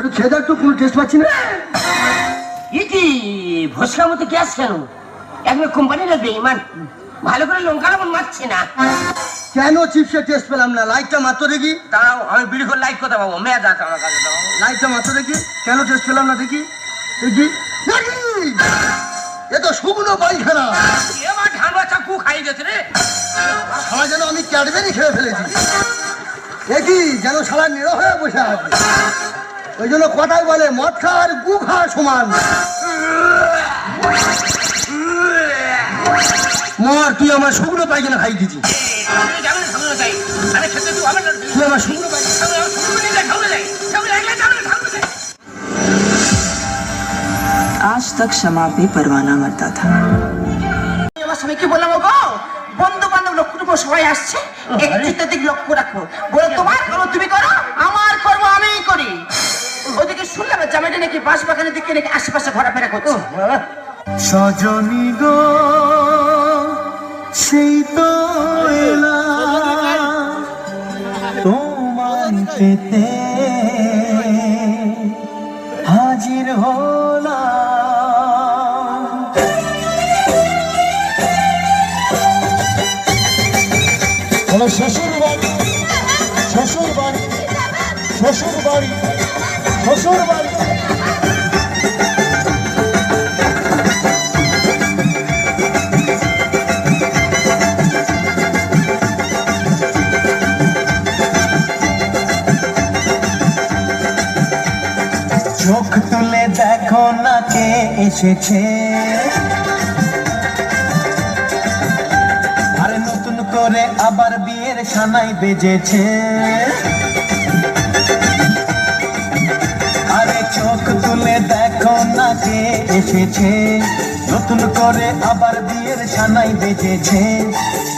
একটু খেয়ে দেখ তো কোনো টেস্ট পাচ্ছি না। ই কি ভসকার মতো গ্যাস কেন? একবার কোম্পানির বেইমান। ভালো করে লঙ্কা লবণ মারছে না। কেন চিপসের টেস্ট পেলাম না? লাইটটা মাত্র দেখি। দাঁড়াও আমি বিড়ি করে লাইট কথা পাবো মেয়া দাঁড়া আমার কাছে লাইটটা মাত্র দেখি। কেন টেস্ট পেলাম না দেখি? দেখি। এ তো শুকনো পায়খানা। এবার ধান বাচ্চা কু খাই গেছে রে। সারা যেন আমি ক্যাডবেরি খেয়ে ফেলেছি। দেখি যেন সারা নিরো হয়ে বসে আছে। ওই জন্য কথাই বলে মদ খাওয়ার আর গু খাওয়া সমান। মর তুই আমার শুকনো পায়খানা খাই দিছি তুই আমার শুকনো আজ তক ক্ষমা পে পরানা মরতা থা। আমার স্বামীকে বললাম গো বন্ধু বান্ধব লোক সবাই আসছে। একটু দিক লক্ষ্য রাখো। বলো তোমার তুমি কর জামাইটা নাকি বাস বাগানের দিকে নাকি আশেপাশে ঘোরাফেরা করছে? সজনী গো সেই তো এলাম পেতে হাজির হলো শ্বশুর বাড়ি শ্বশুর বাড়ি শ্বশুর বাড়ি চোখ তুলে দেখো না কে এসেছে। আরে নতুন করে আবার বিয়ের সানাই বেজেছে। দেখো না কে এসেছে। নতুন করে আবার বিয়ের সানাই বেজেছে।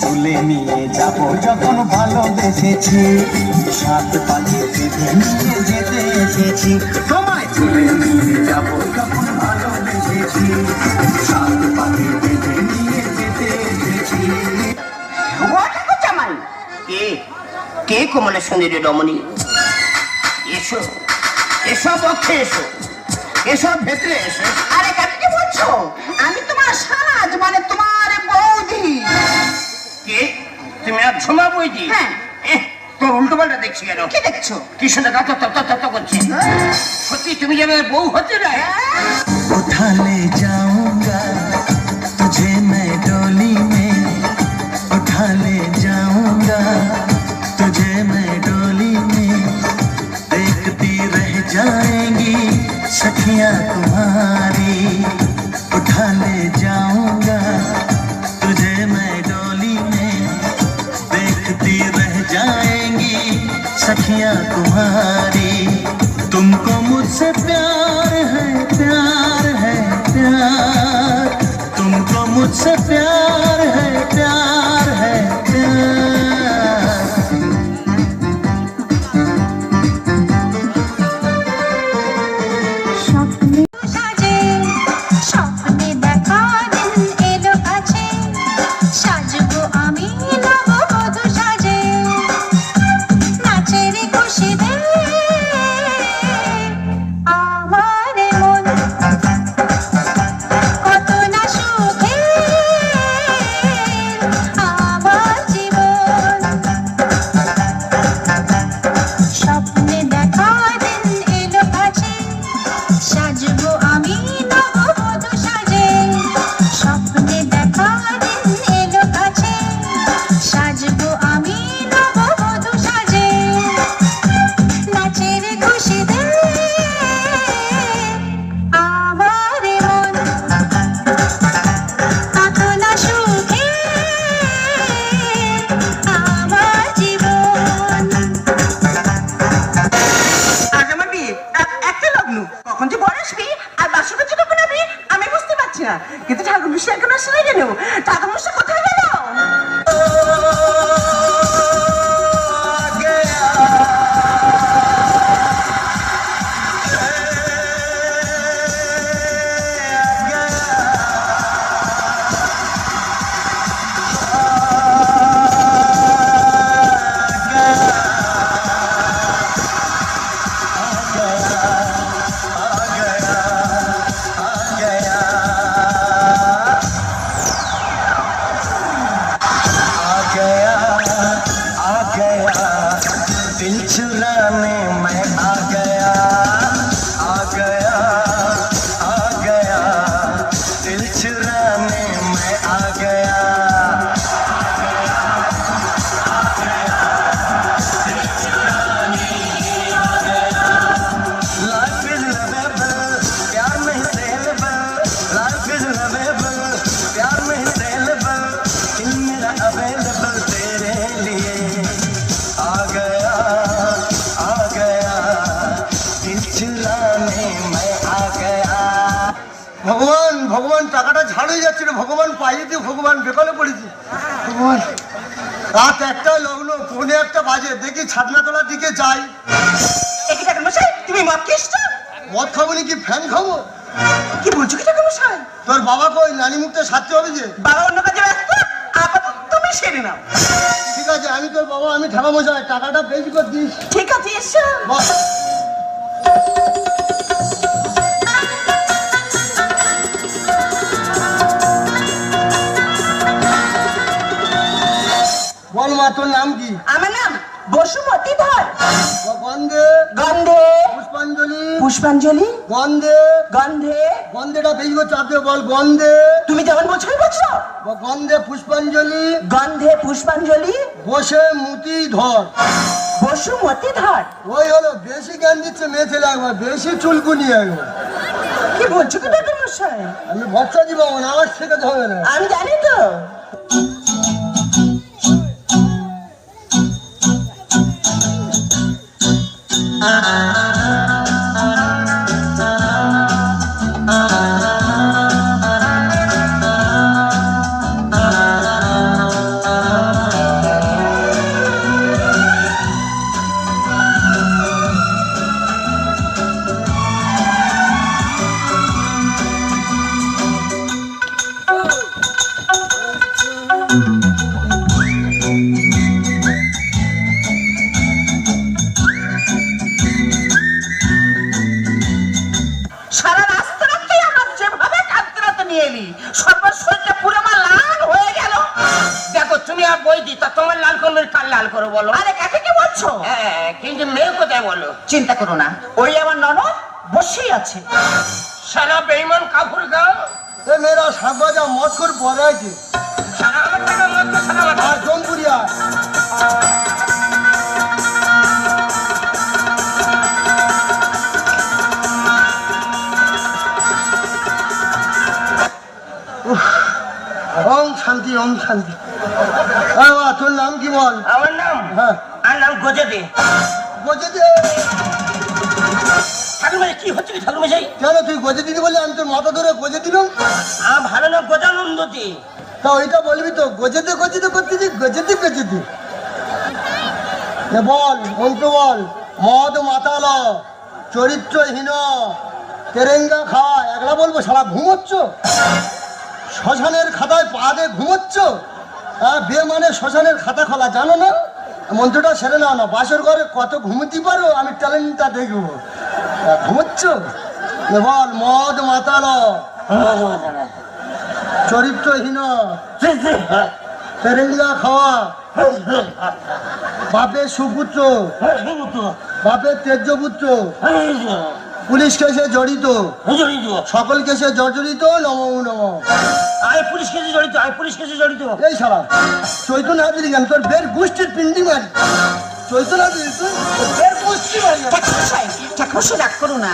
তুলে নিয়ে যাব যখন ভালোবেসেছি। সাত পাখি বেঁধে নিয়ে যেতে এসেছি। তোমায় তুলে নিয়ে যাব যখন ভালোবেসেছি। সাত পাখি বেঁধে নিয়ে যেতে এসেছি। কে? কে কমলা সুন্দরী রমণী? এসো এসব পক্ষে এসো। এসব ভেতরে এসে। আরে বলছো? আমি তোমার মানে তোমার বৌদি। কে? তুমি আর ঝুমা বৌদি? হ্যাঁ। তোর উল্টো পাল্টা দেখছি কেন? কি দেখছ? কি সুন্দর তত তত তত সত্যি তুমি যে বউ হতে রায় হ্যাঁ। কোথালে যাও तुम्हारी ঠাকুর মশাই এখন আসে না কেন? ঠাকুর মশাই কোথায় গেল गया রানে ভগবান ভগবান টাকাটা ঝাড়ু যাচ্ছে রে ভগবান পাইয়ে দিয়ে ভগবান বেকলে পড়েছি ভগবান। রাত একটা লগ্ন পৌনে একটা বাজে দেখি ছাদনাতলার দিকে যাই। তুমি মদ খেয়েছো? মদ খাব কি ফ্যান খাব? কি বলছো কি টাকা মশাই? তোর বাবা কই নানি মুখটা সারতে হবে যে? বাবা অন্য কাজে ব্যস্ত? আপাতত তুমি সেরে নাও। ঠিক আছে আমি তোর বাবা আমি ঠেলা মশাই টাকাটা বেশি করে দিস। ঠিক আছে এসো। মা তোর নাম কি? আমার নাম বসুমতী ধর। গন্ধে। গন্ধে। পুষ্পাঞ্জলি। পুষ্পাঞ্জলি। গন্ধে। গন্ধে। গন্ধেটা বেশি করে চাপ বল গন্ধে। তুমি যেমন বলছো আমি বলছো। গন্ধে পুষ্পাঞ্জলি। গন্ধে পুষ্পাঞ্জলি। বসে মুতি ধর। বসুমতী ধর। ওই হলো বেশি জ্ঞান দিচ্ছে মেয়ে ছেলে একবার বেশি চুলকুনি একবার। কি বলছো কি টাকা মশাই? আমি ভরসা দিব আমার শেখাতে হবে না। আমি জানি তো। সারা লাল করবে কার লাল করো বলো। আরে কাকে কি বলছো? হ্যাঁ কিন্তু মেয়ে কোথায় বলো? চিন্তা করো না ওই আমার ননদ বসেই আছে। সারা বেইমান কাপড় গাও এ মেয়েরা সাগবাজা মত করে পরে আছে। সারা আমার টাকা মতো সারা আর জনপুরিয়া ওম শান্তি ওম শান্তি। বাবা, তোর নাম কি বল? আমার নাম? হ্যাঁ। আর নাম কি হচ্ছে কি কেন তুই গজে দিদি বলে আমি তোর মাথা ধরে গজে দিলাম ভালো তা ওইটা বলবি তো গজেতে গজেতে করতেছি গজেতে গজেতে বল মন্ত্র বল। মদ মাতাল চরিত্রহীন তেরেঙ্গা খাওয়া একলা বলব সারা ঘুমোচ্ছ? শ্মশানের খাতায় পা দিয়ে ঘুমোচ্ছ? বিয়ে মানে শ্মশানের খাতা খোলা জানো না? মন্ত্রটা সেরে নাও না বাসর ঘরে কত ঘুমোতে পারো আমি ট্যালেন্টটা দেখব। ঘুমোচ্ছ? বল মদ মাতাল। চরিত্রহীন। তেরেঙ্গা খাওয়া। বাপের সুপুত্র। বাপের তেজ্যপুত্র। পুলিশ কেসে জড়িত। সকল কেসে জর্জরিত নম নম। আমি পুলিশ কেসে জড়িত? আমি পুলিশ কেসে জড়িত? এই সারা চৈতন্য হাজির কেন তোর বের গোষ্ঠীর পিন্ডি মারি। চৈতন্য হাজির তুই বের গোষ্ঠী মারি। ঠাকুরমশাই ঠাকুরমশাই রাগ করো না।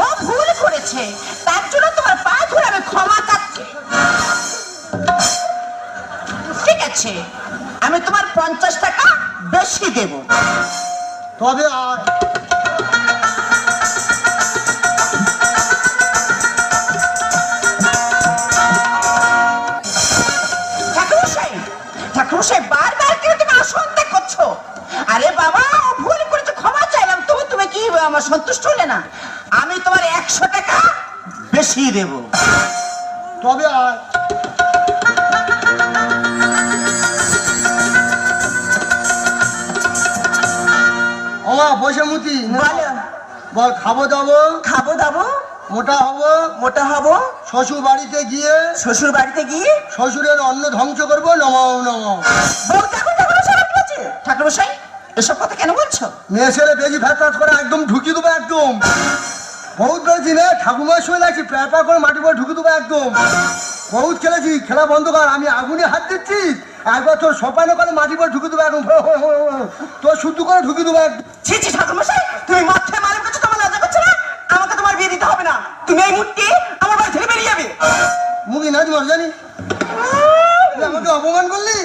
ও ভুল করেছে। তার জন্য তোমার পা ধরে আমি ক্ষমা চাচ্ছি ঠিক আছে আমি তোমার পঞ্চাশ টাকা বেশি দেব। তবে আর ঠাকুরমশাই বারবার কেন তুমি অসন্দেহ করছ? আরে বাবা ও ভুল করেছে ক্ষমা চাইলাম। তবু তুমি কি আমার সন্তুষ্ট হলে না? আমি তোমার একশো টাকা বেশি দেব। তবে আর বসে মুতি বল খাব দাবো? খাব দাবো? মোটা হব মোটা হব। শ্বশুর বাড়িতে গিয়ে শ্বশুর বাড়িতে গিয়ে? শ্বশুরের অন্ন ধ্বংস করব নম নম। কাছে ঠাকুরমশাই এসব কথা কেন বলছো? মেয়ে ছেলে বেশি ফ্যাট করে একদম ঢুকি দেবো একদম। বহুত বেড়েছি রে ঠাকুমার শুয়ে লাগছি প্যাঁ প্যাঁ করে মাটি পরে ঢুকে দেবো একদম। বহুত খেলেছি খেলা বন্ধ কর আমি আগুনে হাত দিচ্ছি। একবার তোর সপানো করে মাটি পরে ঢুকে দেবো একদম। তোর শুদ্ধ করে ঢুকে দেবো একদম। ছি ছি ঠাকুরমশাই তুমি মাঠে মালুম করছ তোমার লজ্জা করছ না আমাকে তোমার বিয়ে দিতে হবে না। তুমি এই মুহূর্তে আমার বাড়ি থেকে বেরিয়ে যাবে। মুখি না তোমার জানি। আমাকে অপমান করলি?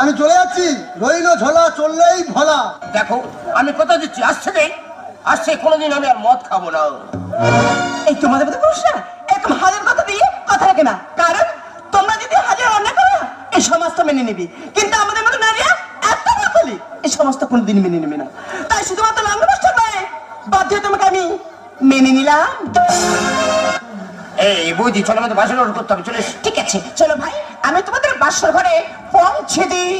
আমি চলে যাচ্ছি। রইল ঝোলা চললেই ভোলা। দেখো আমি কথা দিচ্ছি। আসছে দেখ আর সে কোনোদিন আমি আর মদ খাব না। এই তোমাদের মধ্যে পুরুষ না এরকম হাজার কথা দিয়ে কথা রাখে না। কারণ তোমরা যদি হাজার অন্যায় করো এই সমাজ তো মেনে নিবি। কিন্তু আমাদের মতো নারীরা এত বাতালি এই সমাজ তো কোনোদিন মেনে নেবে না। তাই শুধুমাত্র লাঙ্গ নষ্ট করে বাধ্য তোমাকে আমি মেনে নিলাম। এই বৌদি চলো আমাদের বাসন অর্ডার করতে হবে চলে ঠিক আছে চলো ভাই আমি তোমাদের বাসর ঘরে পৌঁছে দিই।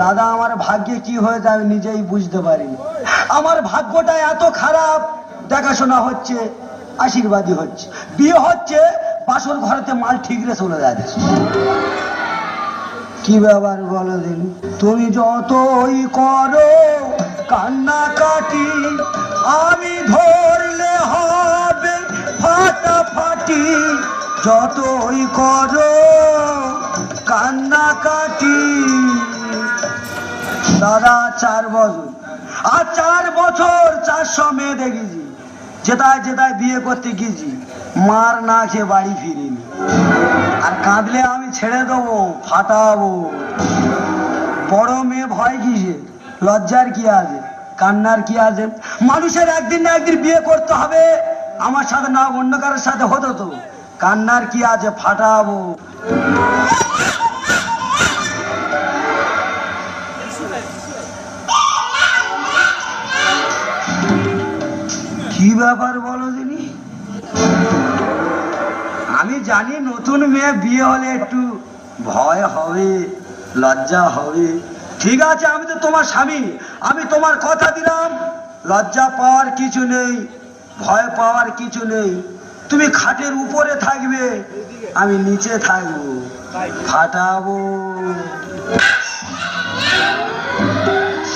দাদা আমার ভাগ্যে কি হয়ে যাবে নিজেই বুঝতে পারিনি। আমার ভাগ্যটা এত খারাপ দেখাশোনা হচ্ছে আশীর্বাদী হচ্ছে। বিয়ে হচ্ছে বাসর ঘরেতে মাল ঠিকরে চলে যাচ্ছে। কি ব্যাপার বলো দিন? তুমি যতই করো, কান্নাকাটি আমি ধরলে হবে ফাটাফাটি। যতই করো, কান্নাকাটি। দাদা, চার বছর। আর চার বছর চারশো মেয়ে দেখেছি। যেটায় যেটায় বিয়ে করতে গেছি। মার না খেয়ে বাড়ি ফিরিনি। আর কাঁদলে আমি ছেড়ে দেবো, ফাটাবো। বড় মেয়ে ভয় কিসে? লজ্জার কি আছে? কান্নার কি আছে? মানুষের একদিন না একদিন বিয়ে করতে হবে। আমার সাথে না অন্য কারোর সাথে হতো তো। কান্নার কি আছে? ফাটাবো। কি ব্যাপার জানি নতুন মেয়ে বিয়ে হলে একটু ভয় হবে, লজ্জা হবে। ঠিক আছে, আমি তো তোমার স্বামী। আমি তোমার কথা দিলাম। লজ্জা পাওয়ার কিছু নেই, ভয় পাওয়ার কিছু নেই। তুমি খাটের উপরে থাকবে, আমি নিচে থাকব। ফাটাবো।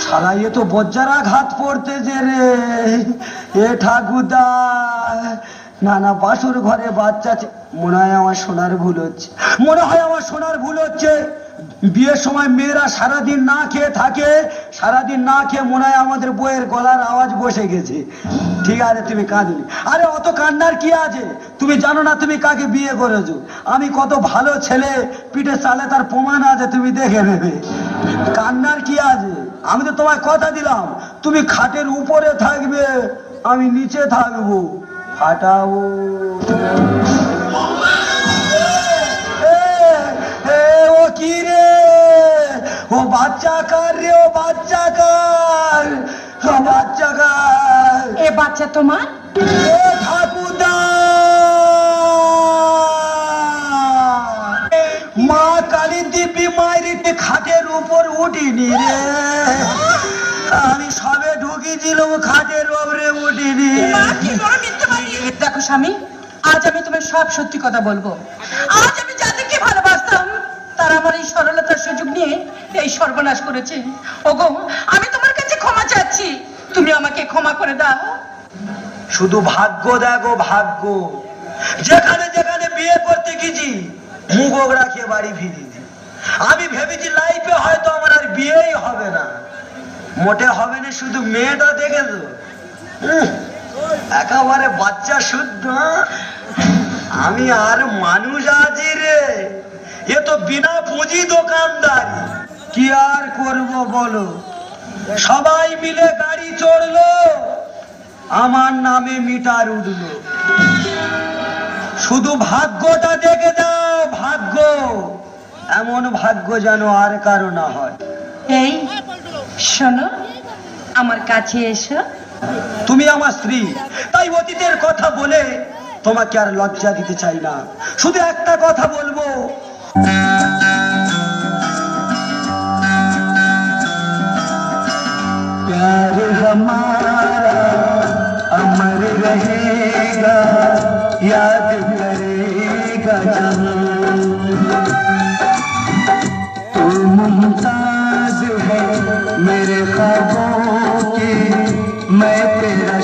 সারা এ তো বজ্জারা ঘাত পড়তে যে রে। এ ঠাকুরদা না না বাসুর ঘরে বাচ্চা মনে হয় আমার সোনার ভুল হচ্ছে। মনে হয় আমার সোনার ভুল হচ্ছে। বিয়ের সময় মেয়েরা সারাদিন না খেয়ে থাকে। সারাদিন না খেয়ে মনে হয় আমাদের বইয়ের গলার আওয়াজ বসে গেছে। ঠিক আছে, তুমি কাঁদনি আরে অত কান্নার কি আছে? তুমি জানো না তুমি কাকে বিয়ে করেছ? আমি কত ভালো ছেলে, পিঠে চালে তার প্রমাণ আছে, তুমি দেখে নেবে। কান্নার কি আছে? আমি তো তোমায় কথা দিলাম। তুমি খাটের উপরে থাকবে, আমি নিচে থাকব। এ, ও কি রে? ও বাচ্চা কার রে? ও বাচ্চা কার? ও বাচ্চা কার? এ বাচ্চা তোমার? এ ঠাকুরদা! মা কালী দিব্যি মায়ের খাটের উপর উঠিনি রে। আমি সবে ঢুকেছিলাম খাটের উপরে উঠিনি। দেখো স্বামী আজ আমি তোমার সব সত্যি কথা বলব। আজ আমি যাদেরকে ভালোবাসতাম তারা আমার এই সরলতার সুযোগ নিয়ে এই সর্বনাশ করেছে। ওগো আমি তোমার কাছে ক্ষমা চাচ্ছি। তুমি আমাকে ক্ষমা করে দাও। শুধু ভাগ্য দেখো ভাগ্য। যেখানে যেখানে বিয়ে করতে গেছি মুখ রাখিয়ে বাড়ি ফিরেছি আমি ভেবেছি লাইফে হয়তো আমার আর বিয়েই হবে না। মোটে হবে না শুধু মেয়েটা দেখেছ উহ, একেবারে বাচ্চা শুদ্ধ, আমি আর মানুষ আছি রে। এ তো বিনা পুঁজি দোকানদারি। কি আর করব বলো? সবাই মিলে গাড়ি চড়লো, আমার নামে মিটার উঠল। শুধু ভাগ্যটা দেখে দাও, ভাগ্য। এমন ভাগ্য যেন আর কারও না হয়। এই, শোনো, আমার কাছে এসো। তুমি আমার স্ত্রী তাই অতীতের কথা বলে তোমাকে আর লজ্জা দিতে চাই না শুধু একটা কথা বলবো प्यार हमारा अमर रहेगा याद करेगा जहां तू मुमताज है मेरे ख्वाबों की मैं तेरा